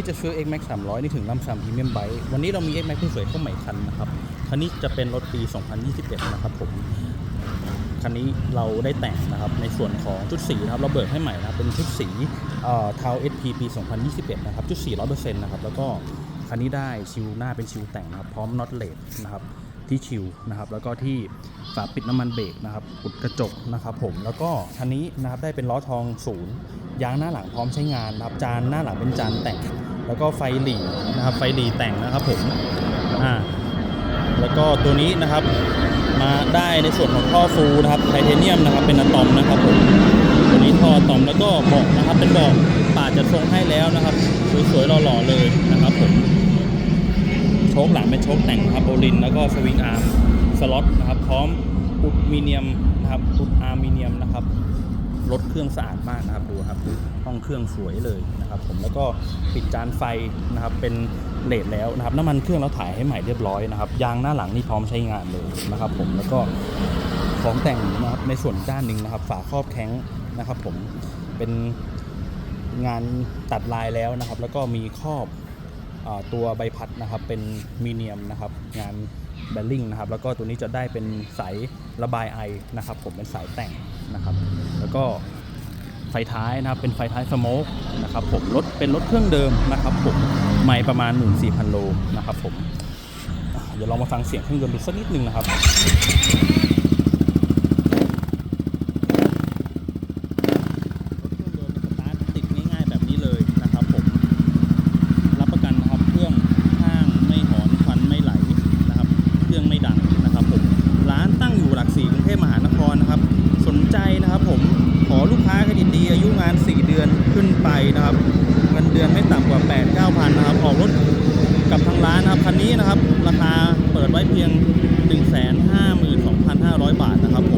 คิดจะซื้อ X Max 300 นี่ถึงลำสามพรีเมียมไบค์วันนี้เรามี X Max ผู้สวยเข้าใหม่คันนะครับคันนี้จะเป็นรถปี 2021 นะครับผมคันนี้เราได้แต่งนะครับในส่วนของชุดสีนะครับเราเบิกให้ใหม่นะครับเป็นชุดสีเอ่อเทา SP ปี 2021 นะครับชุดสี100%นะครับแล้วก็คันนี้ได้ชิวหน้าเป็นชิวแต่งนะครับพร้อมน็อตเลดนะครับที่ชิวนะครับแล้วก็ที่ฝาปิดน้ำมันเบรกนะครับอุดกระจกนะครับผมแล้วก็คันนี้นะครับได้เป็นล้อทองศูนย์ยางหน้าหลังพร้อมใช้งานนะครับจานหน้าหลังเป็นจานแต่ง แล้วก็ไฟหลีนะครับไฟหลีแต่งนะครับผมอ่าแล้วก็ตัวนี้นะครับมาได้ในส่วนของท่อฟูนะครับไทเทเนียมนะครับเป็นอะตอมนะครับผมตัวนี้ท่ออะตอมแล้วก็เบาะนะครับเป็นเบาะป่าจะทรงให้แล้วนะครับสวยๆหล่อๆเลยนะครับผมโชคหลังเป็นโชคแต่งนะครับโอลินแล้วก็สวิงอาร์มสล็อตนะครับพร้อมอุดมีเนียมนะครับอุดอาร์มิเนียมนะครับรถเครื่องสะอาดมากนะครับดูครับ ห้องเครื่องสวยเลยนะครับผมแล้วก็ปิดจานไฟนะครับเป็นเลดแล้วนะครับน้ำมันเครื่องเราถ่ายให้ใหม่เรียบร้อยนะครับยางหน้าหลังนี่พร้อมใช้งานเลยนะครับผมแล้วก็ของแต่งนะครับในส่วนด้านหนึ่งนะครับ ฝาครอบแข้งนะครับผมเป็นงานตัดลายแล้วนะครับ แล้วก็มีครอบอตัวใบพัดนะครับเป็นมีเนียมนะครับงานแบลลิงนะครับแล้วก็ตัวนี้จะได้เป็นสายระบายไอนะครับ ผมเป็นสายแต่งนะครับ แล้วก็ ไฟท้ายนะครับเป็นไฟท้ายสโมกนะครับผมรถเป็นรถเครื่องเดิมนะครับผมไม่ประมาณ 14,000 โลนะครับผมเดี๋ยวลองมาฟังเสียงเครื่องยนต์ดูสักนิดนึงนะครับ รถเครื่องยนต์สตาร์ทติดง่ายๆแบบนี้เลยนะครับผม รับประกันนะครับเครื่องข้างไม่หอนควันไม่ไหลนะครับ เครื่องไม่ดังนะครับผมร้านตั้งอยู่หลักสี่กรุงเทพมหานครนะครับ สนใจนะครับผมขอ ลูกค้าเครดิตดีอายุงาน 4 เดือนขึ้นไปนะครับเงินเดือนไม่ต่ำกว่า 8 9 0 0 0นะครับออกรถกับทางร้านนะครับคันนี้นะครับ ราคาเปิดไว้เพียง 1 5 2 5 0 0 บาทนะครับผม